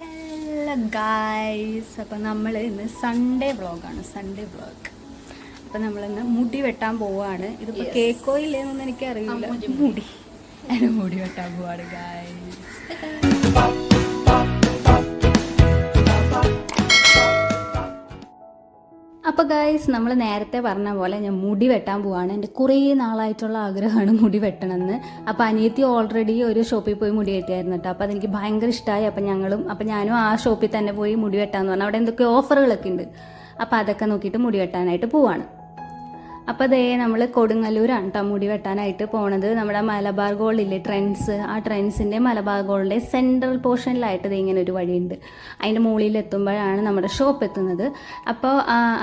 Hello guys അപ്പം നമ്മൾ ഇന്ന് സൺഡേ വ്ളോഗാണ് സൺഡേ വ്ളോഗ് അപ്പം നമ്മളിന്ന് മുടി വെട്ടാൻ പോവുകയാണ് ഇതിപ്പോൾ കേക്കോ ഇല്ലേന്നൊന്നും എനിക്ക് അറിയില്ല മുടി. അതിന് മുടി വെട്ടാൻ പോവാണ് ഗായ്സ് അപ്പോൾ ഗായ്സ് നമ്മൾ നേരത്തെ പറഞ്ഞ പോലെ ഞാൻ മുടി വെട്ടാൻ പോവാണ്. എന്റെ കുറേ നാളായിട്ടുള്ള ആഗ്രഹമാണ് മുടി വെട്ടണമെന്ന്. അപ്പോൾ അനിയത്തി ഓൾറെഡി ഒരു ഷോപ്പിൽ പോയി മുടി വെട്ടിയായിരുന്നു കേട്ടോ. അപ്പോൾ അതെനിക്ക് ഭയങ്കര ഇഷ്ടമായി അപ്പോൾ ഞങ്ങളും അപ്പോൾ ഞാനും ആ ഷോപ്പിൽ തന്നെ പോയി മുടി വെട്ടാന്ന് പറഞ്ഞു. അവിടെ എന്തൊക്കെ ഓഫറുകളൊക്കെ ഉണ്ട്. അപ്പോൾ അതൊക്കെ നോക്കിയിട്ട് മുടി വെട്ടാനായിട്ട് പോവാണ്. അപ്പോൾ അതേ നമ്മൾ കൊടുങ്ങല്ലൂരാണ് കേട്ടോ മുടി വെട്ടാനായിട്ട് പോണത്. നമ്മുടെ മലബാർ ഗോൾഡില്ലേ ട്രെൻഡ്സ് ആ ട്രെൻഡ്സിന്റെ മലബാർ ഗോൾഡിന്റെ സെൻട്രൽ പോർഷനിലായിട്ട് ഇങ്ങനെ ഒരു വഴിയുണ്ട്. അതിന്റെ മുകളിൽ എത്തുമ്പോഴാണ് നമ്മുടെ ഷോപ്പ് എത്തുന്നത്. അപ്പോൾ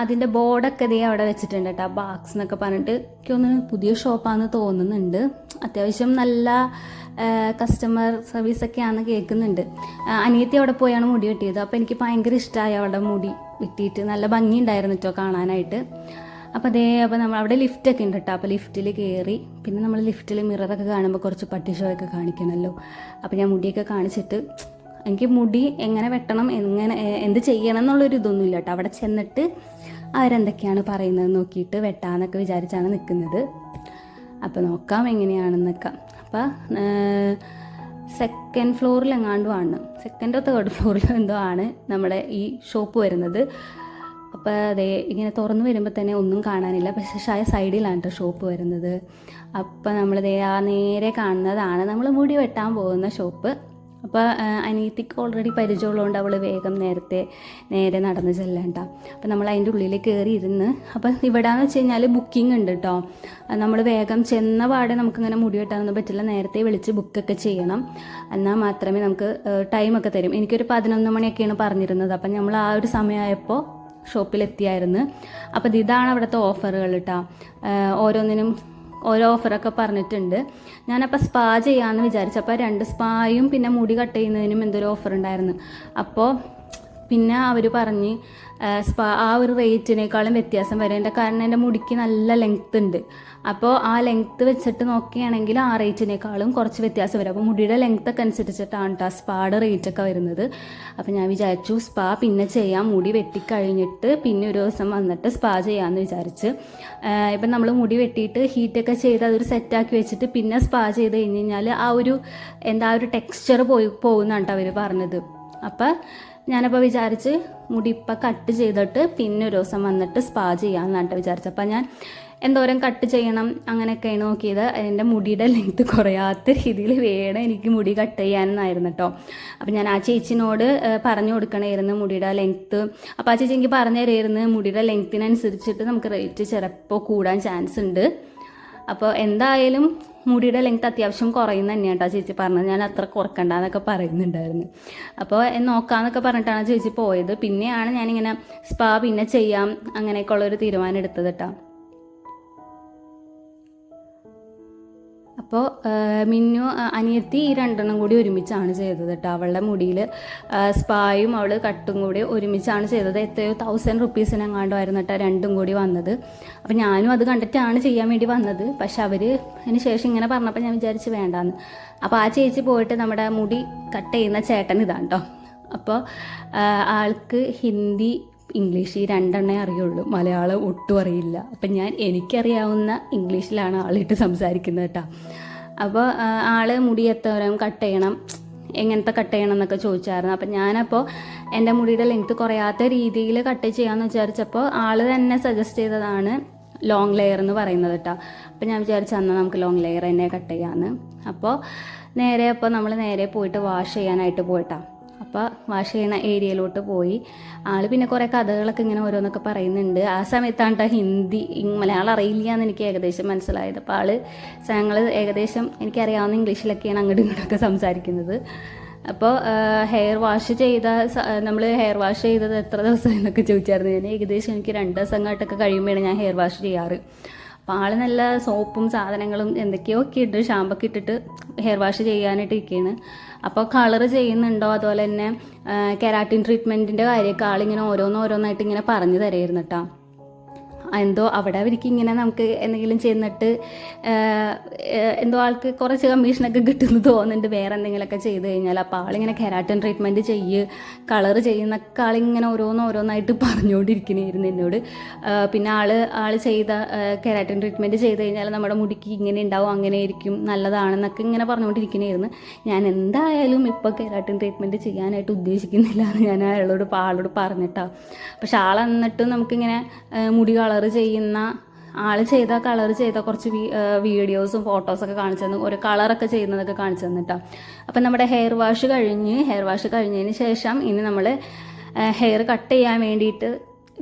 അതിന്റെ ബോർഡൊക്കെ ഇതേ അവിടെ വെച്ചിട്ടുണ്ട് കേട്ടോ ബാക്സ് എന്നൊക്കെ പറഞ്ഞിട്ട് എനിക്കൊന്ന് പുതിയ ഷോപ്പാണെന്ന് തോന്നുന്നുണ്ട്. അത്യാവശ്യം നല്ല കസ്റ്റമർ സർവീസ് ഒക്കെ ആണെന്ന് കേൾക്കുന്നുണ്ട്. അനിയത്തി അവിടെ പോയാണ് മുടി വെട്ടിയത്. അപ്പോൾ എനിക്ക് ഭയങ്കര ഇഷ്ടമായി അവിടെ മുടി വെട്ടിയിട്ട്. നല്ല ഭംഗിയുണ്ടായിരുന്നു കേട്ടോ കാണാനായിട്ട്. അപ്പോൾ അതേ അപ്പോൾ നമ്മൾ അവിടെ ലിഫ്റ്റൊക്കെ ഉണ്ട് കേട്ടോ അപ്പോൾ ലിഫ്റ്റിൽ കയറി പിന്നെ നമ്മൾ ലിഫ്റ്റിൽ മിററൊക്കെ കാണുമ്പോൾ കുറച്ച് പട്ടി ഒക്കെ കാണിക്കണമല്ലോ അപ്പോൾ ഞാൻ മുടിയൊക്കെ കാണിച്ചിട്ട് എനിക്ക് മുടി എങ്ങനെ വെട്ടണം എങ്ങനെ എന്ത് ചെയ്യണം എന്നുള്ളൊരു ഇതൊന്നും ഇല്ല കേട്ടോ അവിടെ ചെന്നിട്ട് അവരെന്തൊക്കെയാണ് പറയുന്നത് നോക്കിയിട്ട് വെട്ടാന്നൊക്കെ വിചാരിച്ചാണ് നിൽക്കുന്നത് അപ്പോൾ നോക്കാം എങ്ങനെയാണെന്നൊക്കെ. അപ്പോൾ സെക്കൻഡ് ഫ്ലോറിൽ എങ്ങാണ്ടും ആണ്. സെക്കൻഡോ തേർഡ് ഫ്ലോറിലോ എന്തോ ആണ് നമ്മുടെ ഈ ഷോപ്പ് വരുന്നത്. അപ്പോൾ അതേ ഇങ്ങനെ തുറന്നു വരുമ്പോൾ തന്നെ ഒന്നും കാണാനില്ല. പക്ഷേ ഷായ സൈഡിലാണ് കേട്ടോ ഷോപ്പ് വരുന്നത്. അപ്പോൾ നമ്മളിതേ ആ നേരെ കാണുന്നതാണ് നമ്മൾ മുടി വെട്ടാൻ പോകുന്ന ഷോപ്പ്. അപ്പോൾ അനിയത്തിക്ക് ഓൾറെഡി പരിചയമുള്ളതുകൊണ്ട് അവൾ വേഗം നേരത്തെ നേരെ നടന്ന് ചെല്ലണ്ട അപ്പോൾ നമ്മൾ അതിന്റെ ഉള്ളിൽ കയറി ഇരുന്ന് അപ്പോൾ ഇവിടെയെന്ന് വെച്ച് കഴിഞ്ഞാൽ ബുക്കിംഗ് ഉണ്ട് കേട്ടോ നമ്മൾ വേഗം ചെന്ന പാടെ നമുക്കിങ്ങനെ മുടി വെട്ടാനൊന്നും പറ്റില്ല. നേരത്തെ വിളിച്ച് ബുക്കൊക്കെ ചെയ്യണം. എന്നാൽ മാത്രമേ നമുക്ക് ടൈമൊക്കെ തരും. എനിക്കൊരു പതിനൊന്ന് മണിയൊക്കെയാണ് പറഞ്ഞിരുന്നത്. അപ്പം നമ്മൾ ആ ഒരു സമയമായപ്പോൾ ഷോപ്പിലെത്തിയായിരുന്നു. അപ്പോൾ ഇതാണ് അവിടുത്തെ ഓഫറുകൾ കേട്ടോ ഓരോന്നിനും ഓരോ ഓഫറൊക്കെ പറഞ്ഞിട്ടുണ്ട്. ഞാനപ്പോൾ സ്പാ ചെയ്യാമെന്ന് വിചാരിച്ചു. അപ്പോൾ രണ്ട് സ്പായും പിന്നെ മുടി കട്ട് ചെയ്യുന്നതിനും എന്തൊരു ഓഫർ ഉണ്ടായിരുന്നു അപ്പോൾ പിന്നെ അവർ പറഞ്ഞ് സ്പാ ആ ഒരു റേറ്റിനേക്കാളും വ്യത്യാസം വരേണ്ട കാരണം എന്റെ മുടിക്ക് നല്ല ലെങ്ത് ഉണ്ട്. അപ്പോൾ ആ ലെങ്ത് വെച്ചിട്ട് നോക്കുകയാണെങ്കിൽ ആ റേറ്റിനേക്കാളും കുറച്ച് വ്യത്യാസം വരും. അപ്പോൾ മുടിയുടെ ലെങ്ത് ഒക്കെ അനുസരിച്ചിട്ടാണ് കേട്ടോ റേറ്റ് ഒക്കെ വരുന്നത്. അപ്പോൾ ഞാൻ വിചാരിച്ചു സ്പാ പിന്നെ ചെയ്യാം. മുടി വെട്ടിക്കഴിഞ്ഞിട്ട് പിന്നെ ഒരു ദിവസം വന്നിട്ട് സ്പാ ചെയ്യാമെന്ന് വിചാരിച്ച്. ഇപ്പം നമ്മൾ മുടി വെട്ടിയിട്ട് ഹീറ്റൊക്കെ ചെയ്ത് അതൊരു സെറ്റാക്കി വെച്ചിട്ട് പിന്നെ സ്പാ ചെയ്ത് കഴിഞ്ഞ് കഴിഞ്ഞാൽ ആ ഒരു എന്താ ഒരു ടെക്സ്ചർ പോയി പോകുന്നതാണ് കേട്ടോ അവർ പറഞ്ഞത്. അപ്പം ഞാനപ്പോൾ വിചാരിച്ച് മുടി ഇപ്പം കട്ട് ചെയ്തിട്ട് പിന്നെ ഒരു ദിവസം വന്നിട്ട് സ്പാ ചെയ്യാമെന്നാണ് വിചാരിച്ചത്. അപ്പം ഞാൻ എന്തോരം കട്ട് ചെയ്യണം അങ്ങനെയൊക്കെയാണ് നോക്കിയത്. എന്റെ മുടിയുടെ ലെങ്ത് കുറയാത്ത രീതിയിൽ വേണം എനിക്ക് മുടി കട്ട് ചെയ്യാനെന്നായിരുന്നു കേട്ടോ അപ്പം ഞാൻ ആ ചേച്ചിനോട് പറഞ്ഞു കൊടുക്കണമായിരുന്നു മുടിയുടെ ലെങ്ത്ത് അപ്പോൾ ആ ചേച്ചി എനിക്ക് പറഞ്ഞു തരായിരുന്നു മുടിയുടെ ലെങ്ത്തിനനുസരിച്ചിട്ട് നമുക്ക് റേറ്റ് ചിലപ്പോൾ കൂടാൻ ചാൻസ് ഉണ്ട്. അപ്പോൾ എന്തായാലും മുടിയുടെ ലെങ്ത് അത്യാവശ്യം കുറയുന്ന തന്നെയാണ് കേട്ടോ ചേച്ചി പറഞ്ഞത്. ഞാൻ അത്ര കുറക്കണ്ടെന്നൊക്കെ പറയുന്നുണ്ടായിരുന്നു. അപ്പോൾ നോക്കാമെന്നൊക്കെ പറഞ്ഞിട്ടാണ് ചേച്ചി പോയത്. പിന്നെയാണ് ഞാനിങ്ങനെ സ്പാ പിന്നെ ചെയ്യാം അങ്ങനെയൊക്കെ ഉള്ളൊരു തീരുമാനം എടുത്തത് കേട്ടോ അപ്പോൾ മിന്നു അനിയത്തി ഈ രണ്ടെണ്ണം കൂടി ഒരുമിച്ചാണ് ചെയ്തത് കേട്ടോ അവളുടെ മുടിയിൽ സ്പായും അവൾ കട്ടും കൂടി ഒരുമിച്ചാണ് ചെയ്തത്. എത്രയോ തൗസൻഡ് റുപ്പീസിനെങ്ങാണ്ടുമായിരുന്നു കേട്ടോ രണ്ടും കൂടി വന്നത്. അപ്പോൾ ഞാനും അത് കണ്ടിട്ടാണ് ചെയ്യാൻ വേണ്ടി വന്നത്. പക്ഷെ അവർ അതിന് ശേഷം ഇങ്ങനെ പറഞ്ഞപ്പോൾ ഞാൻ വിചാരിച്ച് വേണ്ടാന്ന്. അപ്പോൾ ആ ചേച്ചി പോയിട്ട് നമ്മുടെ മുടി കട്ട് ചെയ്യുന്ന ചേട്ടൻ ഇതാണ് കേട്ടോ അപ്പോൾ ആൾക്ക് ഹിന്ദി ഇംഗ്ലീഷ് ഈ രണ്ടെണ്ണേ അറിയുള്ളൂ. മലയാളം ഒട്ടും അറിയില്ല. അപ്പം ഞാൻ എനിക്കറിയാവുന്ന ഇംഗ്ലീഷിലാണ് ആളിട്ട് സംസാരിക്കുന്നത് കേട്ടോ. അപ്പോൾ ആൾ മുടി എത്തവരും കട്ട് ചെയ്യണം എങ്ങനത്തെ കട്ട് ചെയ്യണം എന്നൊക്കെ ചോദിച്ചായിരുന്നു. അപ്പം ഞാനപ്പോൾ എന്റെ മുടിയുടെ ലെങ്ത് കുറയാത്ത രീതിയിൽ കട്ട് ചെയ്യാമെന്ന് വിചാരിച്ചപ്പോൾ ആൾ തന്നെ സജസ്റ്റ് ചെയ്തതാണ് ലോങ് ലെയർ എന്ന് പറയുന്നത് കേട്ടോ. അപ്പം ഞാൻ വിചാരിച്ചു എന്നാൽ നമുക്ക് ലോങ് ലെയർ തന്നെ കട്ട് ചെയ്യാമെന്ന്. അപ്പോൾ നേരെ അപ്പോൾ നമ്മൾ നേരെ പോയിട്ട് വാഷ് ചെയ്യാനായിട്ട് പോയിട്ടാ അപ്പോൾ വാഷ് ചെയ്യുന്ന ഏരിയയിലോട്ട് പോയി. ആൾ പിന്നെ കുറേ കഥകളൊക്കെ ഇങ്ങനെ ഓരോന്നൊക്കെ പറയുന്നുണ്ട്. ആ സമയത്താണ് ഹിന്ദി മലയാളം അറിയില്ല എന്ന് എനിക്ക് ഏകദേശം മനസ്സിലായത്. അപ്പോൾ ആൾ ഞങ്ങൾ ഏകദേശം എനിക്കറിയാവുന്ന ഇംഗ്ലീഷിലൊക്കെയാണ് അങ്ങോട്ടും ഇങ്ങോട്ടൊക്കെ സംസാരിക്കുന്നത്. അപ്പോൾ ഹെയർ വാഷ് ചെയ്ത നമ്മൾ ഹെയർ വാഷ് ചെയ്തത് എത്ര ദിവസം എന്നൊക്കെ ചോദിച്ചായിരുന്നു. ഞാൻ ഏകദേശം എനിക്ക് രണ്ട് ദിവസം അങ്ങോട്ടൊക്കെ കഴിയുമ്പോഴാണ് ഞാൻ ഹെയർ വാഷ് ചെയ്യാറ്. അപ്പോൾ ആൾ നല്ല സോപ്പും സാധനങ്ങളും എന്തൊക്കെയോ ഒക്കെ ഇട്ട് ഷാമ്പൊക്കെ ഇട്ടിട്ട് ഹെയർ വാഷ് ചെയ്യാനായിട്ട് ഇരിക്കുകയാണ് അപ്പോൾ കളർ ചെയ്യുന്നുണ്ടോ? അതുപോലെ തന്നെ കെരാറ്റിൻ ട്രീറ്റ്മെന്റിന്റെ കാര്യമൊക്കെ ആളിങ്ങനെ ഓരോന്നോരോന്നായിട്ട് ഇങ്ങനെ പറഞ്ഞു തരായിരുന്നു കേട്ടോ എന്തോ അവിടെ അവർക്ക് ഇങ്ങനെ നമുക്ക് എന്തെങ്കിലും ചെന്നിട്ട് എന്തോ ആൾക്ക് കുറച്ച് കമ്മീഷനൊക്കെ കിട്ടുന്നു തോന്നുന്നുണ്ട്. വേറെ എന്തെങ്കിലുമൊക്കെ ചെയ്ത് കഴിഞ്ഞാൽ അപ്പോൾ ആളിങ്ങനെ കെരാട്ടൻ ട്രീറ്റ്മെന്റ് ചെയ്യ് കളർ ചെയ്യുന്നൊക്കെ ആളിങ്ങനെ ഓരോന്ന് ഓരോന്നായിട്ട് പറഞ്ഞുകൊണ്ടിരിക്കണമായിരുന്നു എന്നോട്. പിന്നെ ആൾ ആൾ ചെയ്ത കെരാട്ടൻ ട്രീറ്റ്മെന്റ് ചെയ്ത് കഴിഞ്ഞാൽ നമ്മുടെ മുടിക്ക് ഇങ്ങനെ ഉണ്ടാവും അങ്ങനെ ആയിരിക്കും നല്ലതാണെന്നൊക്കെ ഇങ്ങനെ പറഞ്ഞുകൊണ്ടിരിക്കണമായിരുന്നു ഞാൻ എന്തായാലും ഇപ്പോൾ കെരാറ്റിൻ ട്രീറ്റ്മെന്റ് ചെയ്യാനായിട്ട് ഉദ്ദേശിക്കുന്നില്ല എന്ന് ഞാൻ അയാളോട് ആളോട് പറഞ്ഞിട്ടാണ് പക്ഷെ ആൾ എന്നിട്ടും നമുക്കിങ്ങനെ മുടി കളർ ചെയ്യുന്ന ആൾ ചെയ്ത കളർ ചെയ്ത കുറച്ച് വീഡിയോസും ഫോട്ടോസൊക്കെ കാണിച്ചു തന്നു. ഒരു കളറൊക്കെ ചെയ്യുന്നതൊക്കെ കാണിച്ചു തന്നിട്ടോ അപ്പം നമ്മുടെ ഹെയർ വാഷ് കഴിഞ്ഞ് ഹെയർ വാഷ് കഴിഞ്ഞതിന് ശേഷം ഇനി നമ്മൾ ഹെയർ കട്ട് ചെയ്യാൻ വേണ്ടിയിട്ട്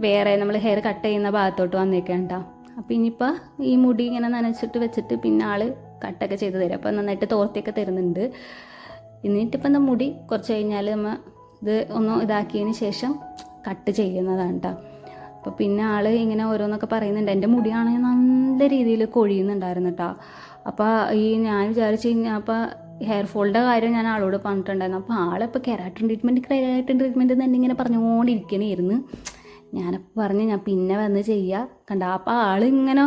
വേറെ നമ്മൾ ഹെയർ കട്ട് ചെയ്യുന്ന ഭാഗത്തോട്ട് വന്നേക്കാം കേട്ടോ അപ്പം ഇനിയിപ്പോൾ ഈ മുടി ഇങ്ങനെ നനച്ചിട്ട് വെച്ചിട്ട് പിന്നെ ആൾ കട്ടൊക്കെ ചെയ്ത് തരും. അപ്പം നന്നായിട്ട് തോർത്തിയൊക്കെ തരുന്നുണ്ട്. എന്നിട്ടിപ്പം എന്താ മുടി കുറച്ച് കഴിഞ്ഞാൽ നമ്മൾ ഇത് ഒന്ന് ഇതാക്കിയതിന് ശേഷം കട്ട് ചെയ്യുന്നതാണ് കേട്ടോ അപ്പോൾ പിന്നെ ആൾ ഇങ്ങനെ ഓരോന്നൊക്കെ പറയുന്നുണ്ട്. എന്റെ മുടിയാണെങ്കിൽ നല്ല രീതിയിൽ കൊഴിയുന്നുണ്ടായിരുന്നു കേട്ടോ അപ്പോൾ ഈ ഞാൻ വിചാരിച്ചു കഴിഞ്ഞാൽ അപ്പോൾ ഹെയർ കാര്യം ഞാൻ ആളോട് പറഞ്ഞിട്ടുണ്ടായിരുന്നു. അപ്പോൾ ആളിപ്പോൾ കെരാട്ടിൻ ട്രീറ്റ്മെന്റ് കെരാട്ടിൻ ട്രീറ്റ്മെന്റ് തന്നെ ഇങ്ങനെ പറഞ്ഞുകൊണ്ടിരിക്കണമായിരുന്നു ഞാനപ്പോൾ പറഞ്ഞു ഞാൻ പിന്നെ വന്ന് ചെയ്യുക കണ്ട അപ്പോൾ ആളിങ്ങനെ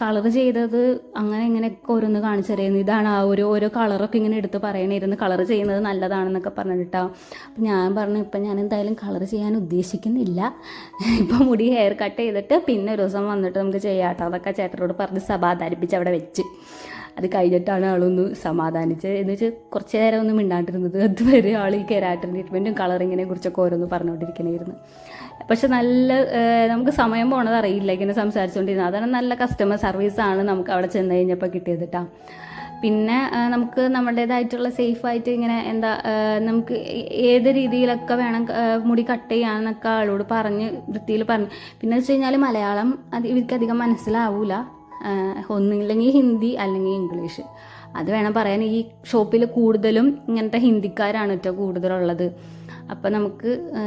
കളർ ചെയ്തത് അങ്ങനെ ഇങ്ങനെയൊക്കെ ഓരോന്ന് കാണിച്ചു തരുന്നു ഇതാണ് ആ ഒരു ഓരോ കളറൊക്കെ ഇങ്ങനെ എടുത്ത് പറയണമായിരുന്നു കളർ ചെയ്യുന്നത് നല്ലതാണെന്നൊക്കെ പറഞ്ഞിട്ടാ അപ്പം ഞാൻ പറഞ്ഞു ഇപ്പം ഞാൻ എന്തായാലും കളർ ചെയ്യാൻ ഉദ്ദേശിക്കുന്നില്ല. ഇപ്പം മുടി ഹെയർ കട്ട് ചെയ്തിട്ട് പിന്നെ ഒരു ദിവസം വന്നിട്ട് നമുക്ക് ചെയ്യാട്ടോ അതൊക്കെ ചേട്ടനോട് പറഞ്ഞ് സമാധാനിപ്പിച്ച് അവിടെ വെച്ച്. അത് കഴിഞ്ഞിട്ടാണ് ആളൊന്ന് സമാധാനിച്ചത് എന്ന് വെച്ചാൽ കുറച്ച് നേരം ഒന്നും മിണ്ടാണ്ടിരുന്നത്. അതുവരെ ആൾ ഈ കെരാട്ടിൻ ട്രീറ്റ്മെന്റും കളറിങ്ങിനെ കുറിച്ചൊക്കെ ഓരോന്ന് പറഞ്ഞുകൊണ്ടിരിക്കണമായിരുന്നു പക്ഷെ നല്ല നമുക്ക് സമയം പോണത് അറിയില്ല ഇങ്ങനെ സംസാരിച്ചുകൊണ്ടിരുന്നത് അതാണ് നല്ല കസ്റ്റമർ സർവീസാണ് നമുക്ക് അവിടെ ചെന്ന് കഴിഞ്ഞപ്പോൾ കിട്ടിയത് കേട്ടോ പിന്നെ നമുക്ക് നമ്മുടേതായിട്ടുള്ള സേഫായിട്ട് ഇങ്ങനെ എന്താ നമുക്ക് ഏത് രീതിയിലൊക്കെ വേണം മുടി കട്ട് ചെയ്യാന്നൊക്കെ ആളോട് പറഞ്ഞ് വൃത്തിയിൽ പറഞ്ഞു. പിന്നെ വെച്ച് കഴിഞ്ഞാൽ മലയാളം അത് ഇവർക്ക് അധികം മനസ്സിലാവൂല ഒന്നില്ലെങ്കിൽ ഹിന്ദി അല്ലെങ്കിൽ ഇംഗ്ലീഷ്. അത് വേണം പറയാൻ. ഈ ഷോപ്പിൽ കൂടുതലും ഇങ്ങനത്തെ ഹിന്ദിക്കാരാണ് കേട്ടോ കൂടുതലുള്ളത്. അപ്പം നമുക്ക് ആ,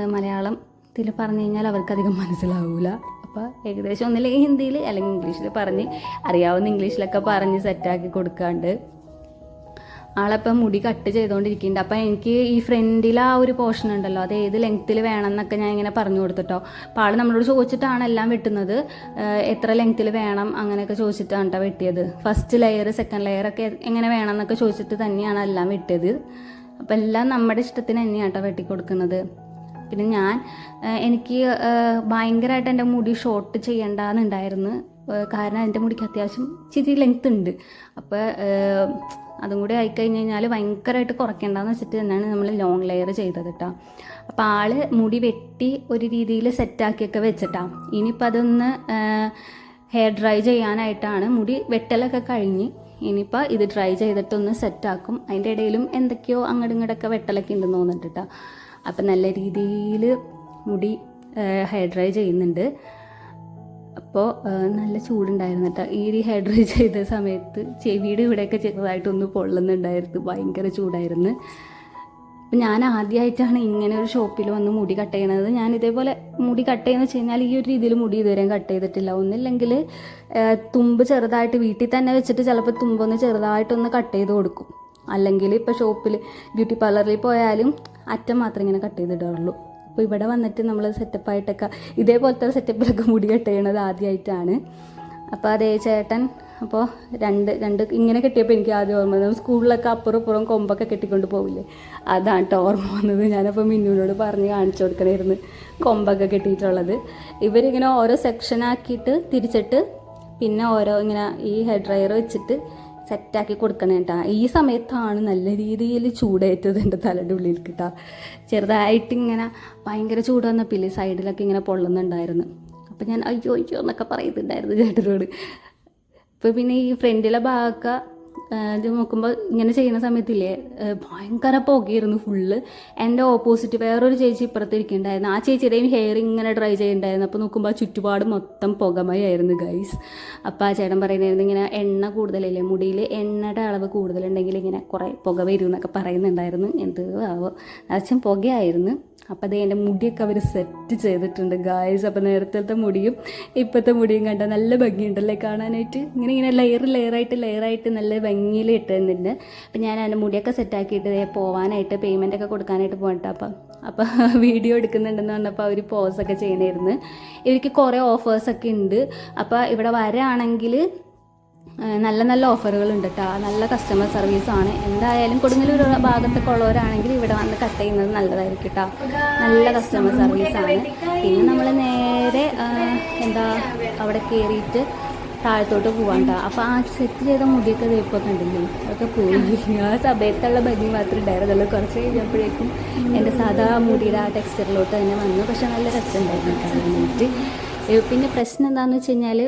മലയാളത്തിൽ പറഞ്ഞു കഴിഞ്ഞാൽ അവർക്ക് അധികം മനസ്സിലാവൂല. അപ്പോൾ ഏകദേശം ഒന്നില്ലെങ്കിൽ ഹിന്ദിയിൽ അല്ലെങ്കിൽ ഇംഗ്ലീഷിൽ പറഞ്ഞ് അറിയാവുന്ന ഇംഗ്ലീഷിലൊക്കെ പറഞ്ഞ് സെറ്റാക്കി കൊടുക്കാണ്ട്. ആളപ്പം മുടി കട്ട് ചെയ്തുകൊണ്ടിരിക്കുന്നുണ്ട് അപ്പം എനിക്ക് ഈ ഫ്രണ്ടിൽ ആ ഒരു പോർഷൻ ഉണ്ടല്ലോ അത് ഏത് ലെങ്ത്തിൽ വേണം എന്നൊക്കെ ഞാൻ ഇങ്ങനെ പറഞ്ഞു കൊടുത്തിട്ടോ. അപ്പം ആൾ നമ്മളോട് ചോദിച്ചിട്ടാണ് എല്ലാം വെട്ടുന്നത്. എത്ര ലെങ്ത്തിൽ വേണം അങ്ങനെയൊക്കെ ചോദിച്ചിട്ടാണ് കേട്ടോ വെട്ടിയത്. ഫസ്റ്റ് ലെയർ സെക്കൻഡ് ലെയർ ഒക്കെ എങ്ങനെ വേണം എന്നൊക്കെ ചോദിച്ചിട്ട് തന്നെയാണ് എല്ലാം വെട്ടിയത്. അപ്പം എല്ലാം നമ്മുടെ ഇഷ്ടത്തിന് തന്നെയാണ് കേട്ടോ വെട്ടി കൊടുക്കുന്നത് പിന്നെ ഞാൻ എനിക്ക് ഭയങ്കരമായിട്ട് എന്റെ മുടി ഷോർട്ട് ചെയ്യേണ്ടെന്നുണ്ടായിരുന്നു. കാരണം എന്റെ മുടിക്ക് അത്യാവശ്യം ഇച്ചിരി ലെങ്ത് ഉണ്ട്. അപ്പോൾ അതും കൂടി ആയിക്കഴിഞ്ഞ് കഴിഞ്ഞാൽ ഭയങ്കരമായിട്ട് കുറയ്ക്കേണ്ടെന്ന് വെച്ചിട്ട് തന്നെയാണ് നമ്മൾ ലോങ് ലെയർ ചെയ്തത് കേട്ടോ അപ്പോൾ ആൾ മുടി വെട്ടി ഒരു രീതിയിൽ സെറ്റാക്കിയൊക്കെ വെച്ചിട്ടാ. ഇനിയിപ്പോൾ അതൊന്ന് ഹെയർ ഡ്രൈ ചെയ്യാനായിട്ടാണ് മുടി വെട്ടലൊക്കെ കഴിഞ്ഞ് ഇനിയിപ്പോൾ ഇത് ഡ്രൈ ചെയ്തിട്ടൊന്ന് സെറ്റാക്കും അതിന്റെ ഇടയിലും എന്തൊക്കെയോ അങ്ങോട്ടും ഇങ്ങോട്ടൊക്കെ വെട്ടലൊക്കെ ഉണ്ടെന്ന് തോന്നിട്ടാ അപ്പം നല്ല രീതിയിൽ മുടി ഹെയർ ഡ്രൈ ചെയ്യുന്നുണ്ട്. അപ്പോൾ നല്ല ചൂടുണ്ടായിരുന്നു കേട്ടോ. ഈ ഹെയർ ഡ്രൈ ചെയ്ത സമയത്ത് ചെവിയുടെ ഇവിടെയൊക്കെ ചെറുതായിട്ടൊന്ന് പൊള്ളുന്നുണ്ടായിരുന്നു. ഭയങ്കര ചൂടായിരുന്നു. അപ്പം ഞാൻ ആദ്യമായിട്ടാണ് ഇങ്ങനെ ഒരു ഷോപ്പിൽ വന്ന് മുടി കട്ട് ചെയ്യണത്. ഞാൻ ഇതേപോലെ മുടി കട്ട് ചെയ്യുന്ന വെച്ച് കഴിഞ്ഞാൽ ഈ ഒരു രീതിയിൽ മുടി ഇതുവരെയും കട്ട് ചെയ്തിട്ടില്ല. ഒന്നില്ലെങ്കിൽ തുമ്പ് ചെറുതായിട്ട് വീട്ടിൽ തന്നെ വെച്ചിട്ട് ചിലപ്പോൾ തുമ്പൊന്ന് ചെറുതായിട്ടൊന്ന് കട്ട് ചെയ്ത് കൊടുക്കും. അല്ലെങ്കിൽ ഇപ്പോൾ ഷോപ്പിൽ ബ്യൂട്ടി പാർലറിൽ പോയാലും അറ്റം മാത്രം ഇങ്ങനെ കട്ട് ചെയ്തിടാറുള്ളൂ. അപ്പോൾ ഇവിടെ വന്നിട്ട് നമ്മൾ സെറ്റപ്പായിട്ടൊക്കെ ഇതേപോലത്തെ സെറ്റപ്പിലൊക്കെ മുടി കട്ട് ചെയ്യണത് ആദ്യമായിട്ടാണ് അപ്പോൾ അതേ ചേട്ടൻ അപ്പോൾ രണ്ട് രണ്ട് ഇങ്ങനെ കെട്ടിയപ്പോൾ എനിക്ക് ആദ്യം ഓർമ്മ വന്നത് സ്കൂളിലൊക്കെ അപ്പുറം ഇപ്പുറം കൊമ്പൊക്കെ കെട്ടിക്കൊണ്ട് പോവില്ലേ? അതാണ് കേട്ടോ ഓർമ്മ വന്നത്. ഞാനപ്പോൾ മിന്നുവിനോട് പറഞ്ഞ് കാണിച്ചു കൊടുക്കണമായിരുന്നു കൊമ്പൊക്കെ കെട്ടിയിട്ടുള്ളത്. ഇവരിങ്ങനെ ഓരോ സെക്ഷനാക്കിയിട്ട് തിരിച്ചിട്ട് പിന്നെ ഓരോ ഇങ്ങനെ ഈ ഹെയർ ഡ്രയർ വെച്ചിട്ട് സെറ്റാക്കി കൊടുക്കണേ കേട്ടോ ഈ സമയത്താണ് നല്ല രീതിയിൽ ചൂടേറ്റത് എന്റെ തലയുടെ ഉള്ളിൽ കിട്ടാ ചെറുതായിട്ട് ഇങ്ങനെ ഭയങ്കര ചൂട് വന്നപ്പില്ലേ സൈഡിലൊക്കെ ഇങ്ങനെ പൊള്ളുന്നുണ്ടായിരുന്നു. അപ്പം ഞാൻ അയ്യോ അയ്യോ എന്നൊക്കെ പറയുന്നുണ്ടായിരുന്നു ചേട്ടനോട്. അപ്പോൾ പിന്നെ ഈ ഫ്രണ്ടിലെ ഭാഗമൊക്കെ ഇത് നോക്കുമ്പോൾ ഇങ്ങനെ ചെയ്യുന്ന സമയത്തില്ലേ ഭയങ്കര പുകയായിരുന്നു ഫുള്ള് എന്റെ ഓപ്പോസിറ്റ് വേറൊരു ചേച്ചി ഇപ്പുറത്തിരിക്കുന്നുണ്ടായിരുന്നു ആ ചേച്ചിയുടെയും ഹെയർ ഇങ്ങനെ ഡ്രൈ ചെയ്യുന്നുണ്ടായിരുന്നു അപ്പോൾ നോക്കുമ്പോൾ ആ ചുറ്റുപാട് മൊത്തം പുകമയായിരുന്നു ഗൈസ് അപ്പോൾ ആ ചേട്ടൻ പറയുന്നതായിരുന്നു ഇങ്ങനെ എണ്ണ കൂടുതലല്ലേ മുടിയിൽ എണ്ണയുടെ അളവ് കൂടുതലുണ്ടെങ്കിൽ ഇങ്ങനെ കുറേ പുക വരും എന്നൊക്കെ പറയുന്നുണ്ടായിരുന്നു. എന്ത് അച്ഛൻ പുകയായിരുന്നു. അപ്പോൾ അതേ എന്റെ മുടിയൊക്കെ അവർ സെറ്റ് ചെയ്തിട്ടുണ്ട്. ഗായ്സ് അപ്പോൾ നേരത്തെ മുടിയും ഇപ്പോഴത്തെ മുടിയും കണ്ട നല്ല ഭംഗിയുണ്ടല്ലേ കാണാനായിട്ട്? ഇങ്ങനെ ഇങ്ങനെ ലെയർ ലെയറായിട്ട് ലെയറായിട്ട് നല്ല ഭംഗിയിൽ ഇട്ടുന്നുണ്ട് അപ്പം ഞാൻ എന്റെ മുടിയൊക്കെ സെറ്റാക്കിയിട്ട് പോവാനായിട്ട് പേയ്മെന്റ് ഒക്കെ കൊടുക്കാനായിട്ട് പോകട്ടെ അപ്പം അപ്പോൾ വീഡിയോ എടുക്കുന്നുണ്ടെന്ന് പറഞ്ഞപ്പോൾ അവർ പോസൊക്കെ ചെയ്യണമായിരുന്നു ഇവർക്ക് കുറേ ഓഫേഴ്സൊക്കെ ഉണ്ട്. അപ്പോൾ ഇവിടെ വരാണെങ്കിൽ നല്ല നല്ല ഓഫറുകൾ ഉണ്ട് കേട്ടോ നല്ല കസ്റ്റമർ സർവീസാണ് എന്തായാലും കൊടുങ്ങല്ലൂർ ഭാഗത്തൊക്കെ ഉള്ളവരാണെങ്കിൽ ഇവിടെ വന്ന് കട്ട് ചെയ്യുന്നത് നല്ലതായിരിക്കും കേട്ടോ നല്ല കസ്റ്റമർ സർവീസാണ് പിന്നെ നമ്മൾ നേരെ എന്താ അവിടെ കയറിയിട്ട് താഴത്തോട്ട് പോവാൻ കേട്ടോ അപ്പോൾ ആ സെറ്റ് ചെയ്ത മുടിയൊക്കെ ഇപ്പോൾ കണ്ടില്ലേ? അതൊക്കെ പോയി. ആ സമയത്തുള്ള ഭംഗി മാത്രമേ ഉണ്ടായിരുന്നുള്ളൂ കുറച്ച് കഴിഞ്ഞപ്പോഴേക്കും എന്റെ സാധാ മുടിയുടെ ആ ടെക്സ്ചറിലോട്ട് തന്നെ വന്നു. പക്ഷെ നല്ല രസമുണ്ടായിരുന്നു കാണാനായിട്ട് പിന്നെ പ്രശ്നം എന്താണെന്ന് വെച്ച് കഴിഞ്ഞാൽ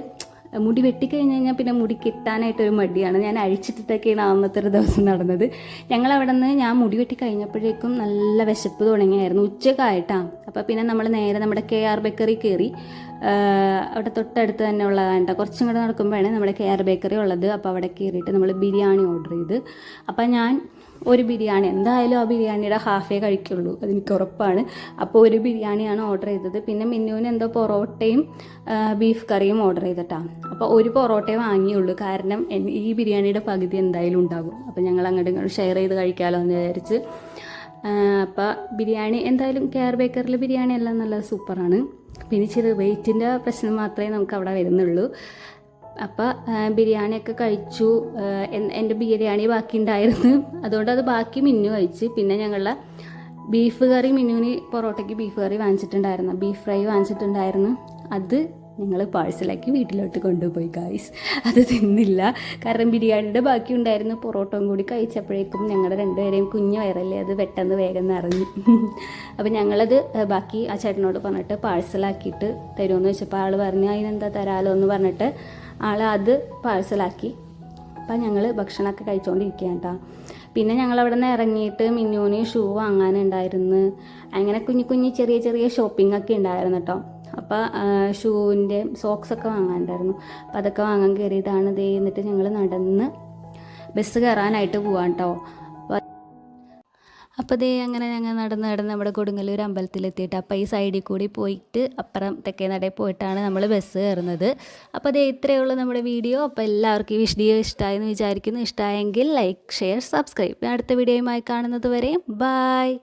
മുടി വെട്ടിക്കഴിഞ്ഞ് കഴിഞ്ഞാൽ പിന്നെ മുടി കിട്ടാനായിട്ടൊരു മടിയാണ്. ഞാൻ അഴിച്ചിട്ടിട്ടൊക്കെയാണ് അന്നത്തെ ഒരു ദിവസം നടന്നത്. ഞങ്ങൾ അവിടെ നിന്ന് ഞാൻ മുടി വെട്ടി കഴിഞ്ഞപ്പോഴേക്കും നല്ല വിശപ്പ് തുടങ്ങിയായിരുന്നു. ഉച്ചക്കായിട്ടാണ് അപ്പോൾ പിന്നെ നമ്മൾ നേരെ നമ്മുടെ കെ ആർ ബേക്കറി കയറി അവിടെ തൊട്ടടുത്ത് തന്നെ ഉള്ളതാണ് കേട്ടോ കുറച്ചും കൂടെ നടക്കുമ്പോഴാണ് നമ്മുടെ കെ ആർ ബേക്കറി ഉള്ളത്. അപ്പോൾ അവിടെ കയറിയിട്ട് നമ്മൾ ബിരിയാണി ഓർഡർ ചെയ്ത്. അപ്പോൾ ഞാൻ ഒരു ബിരിയാണി. എന്തായാലും ആ ബിരിയാണിയുടെ ഹാഫേ കഴിക്കുള്ളൂ. അതെനിക്ക് ഉറപ്പാണ്. അപ്പോൾ ഒരു ബിരിയാണിയാണ് ഓർഡർ ചെയ്തത്. പിന്നെ മിന്നുവിന് എന്തോ പൊറോട്ടയും ബീഫ് കറിയും ഓർഡർ ചെയ്തിട്ടാണ് അപ്പോൾ ഒരു പൊറോട്ടയെ വാങ്ങിയുള്ളൂ. കാരണം ഈ ബിരിയാണിയുടെ പകുതി എന്തായാലും ഉണ്ടാകും. അപ്പോൾ ഞങ്ങൾ അങ്ങോട്ടും ഇങ്ങോട്ടും ഷെയർ ചെയ്ത് കഴിക്കാമല്ലോ എന്ന് വിചാരിച്ച്. അപ്പോൾ ബിരിയാണി എന്തായാലും കെയർ ബേക്കറിൽ ബിരിയാണി എല്ലാം നല്ല സൂപ്പറാണ് പിന്നെ ചെറിയ വെയിറ്റിന്റെ പ്രശ്നം മാത്രമേ നമുക്ക് അവിടെ വരുന്നുള്ളൂ. അപ്പോൾ ബിരിയാണിയൊക്കെ കഴിച്ചു. എന്റെ ബിരിയാണി ബാക്കി ഉണ്ടായിരുന്നു അതുകൊണ്ട് അത് ബാക്കി മിന്നു കഴിച്ച്. പിന്നെ ഞങ്ങളുടെ ബീഫ് കറി മിന്നുവിന് പൊറോട്ടയ്ക്ക് ബീഫ് കറി വാങ്ങിച്ചിട്ടുണ്ടായിരുന്നു. ബീഫ് ഫ്രൈ വാങ്ങിച്ചിട്ടുണ്ടായിരുന്നു. അത് ഞങ്ങൾ പാഴ്സലാക്കി വീട്ടിലോട്ട് കൊണ്ടുപോയി ഗായ്സ് അത് തിന്നില്ല. കാരണം ബിരിയാണിയുടെ ബാക്കി ഉണ്ടായിരുന്നു. പൊറോട്ടയും കൂടി കഴിച്ചപ്പോഴേക്കും ഞങ്ങളുടെ രണ്ടുപേരെയും കുഞ്ഞു വയറല്ലേ അത് പെട്ടെന്ന് വേഗം നിറഞ്ഞു. അപ്പോൾ ഞങ്ങളത് ബാക്കി ആ ചേട്ടനോട് പറഞ്ഞിട്ട് പാഴ്സലാക്കിയിട്ട് തരുമെന്ന് വെച്ചപ്പോൾ ആൾ പറഞ്ഞു അതിനെന്താ തരാലോ എന്ന് പറഞ്ഞിട്ട് ആൾ അത് പാഴ്സലാക്കി. അപ്പം ഞങ്ങൾ ഭക്ഷണമൊക്കെ കഴിച്ചുകൊണ്ടിരിക്കുകയാണ് കേട്ടോ പിന്നെ ഞങ്ങൾ അവിടെ നിന്ന് ഇറങ്ങിയിട്ട് മിന്നൂന് ഷൂ വാങ്ങാനുണ്ടായിരുന്നു. അങ്ങനെ കുഞ്ഞു കുഞ്ഞു ചെറിയ ചെറിയ ഷോപ്പിംഗ് ഒക്കെ ഉണ്ടായിരുന്നു കേട്ടോ അപ്പോൾ ഷൂവിന്റെ സോക്സൊക്കെ വാങ്ങാനുണ്ടായിരുന്നു. അപ്പോൾ അതൊക്കെ വാങ്ങാൻ കയറിയതാണ് ഇത് എന്നിട്ട് ഞങ്ങൾ നടന്ന് ബസ് കയറാനായിട്ട് പോവാം കേട്ടോ അപ്പോൾ ദേ അങ്ങനെ ഞങ്ങൾ നടന്ന് നടന്ന് നമ്മുടെ കൊടുങ്ങല്ലൂർ അമ്പലത്തിലെത്തിയിട്ട് അപ്പോൾ ഈ സൈഡിൽ കൂടി പോയിട്ട് അപ്പുറം തെക്കേ നടയിൽ പോയിട്ടാണ് നമ്മൾ ബസ് കയറുന്നത് അപ്പോൾ ദേ ഇത്രയേ ഉള്ളൂ നമ്മുടെ വീഡിയോ. അപ്പോൾ എല്ലാവർക്കും ഈ വീഡിയോ ഇഷ്ടമായെന്ന് വിചാരിക്കുന്നു. ഇഷ്ടമായെങ്കിൽ ലൈക്ക് ഷെയർ സബ്സ്ക്രൈബ്. അടുത്ത വീഡിയോയുമായി കാണുന്നത് വരെ ബായ്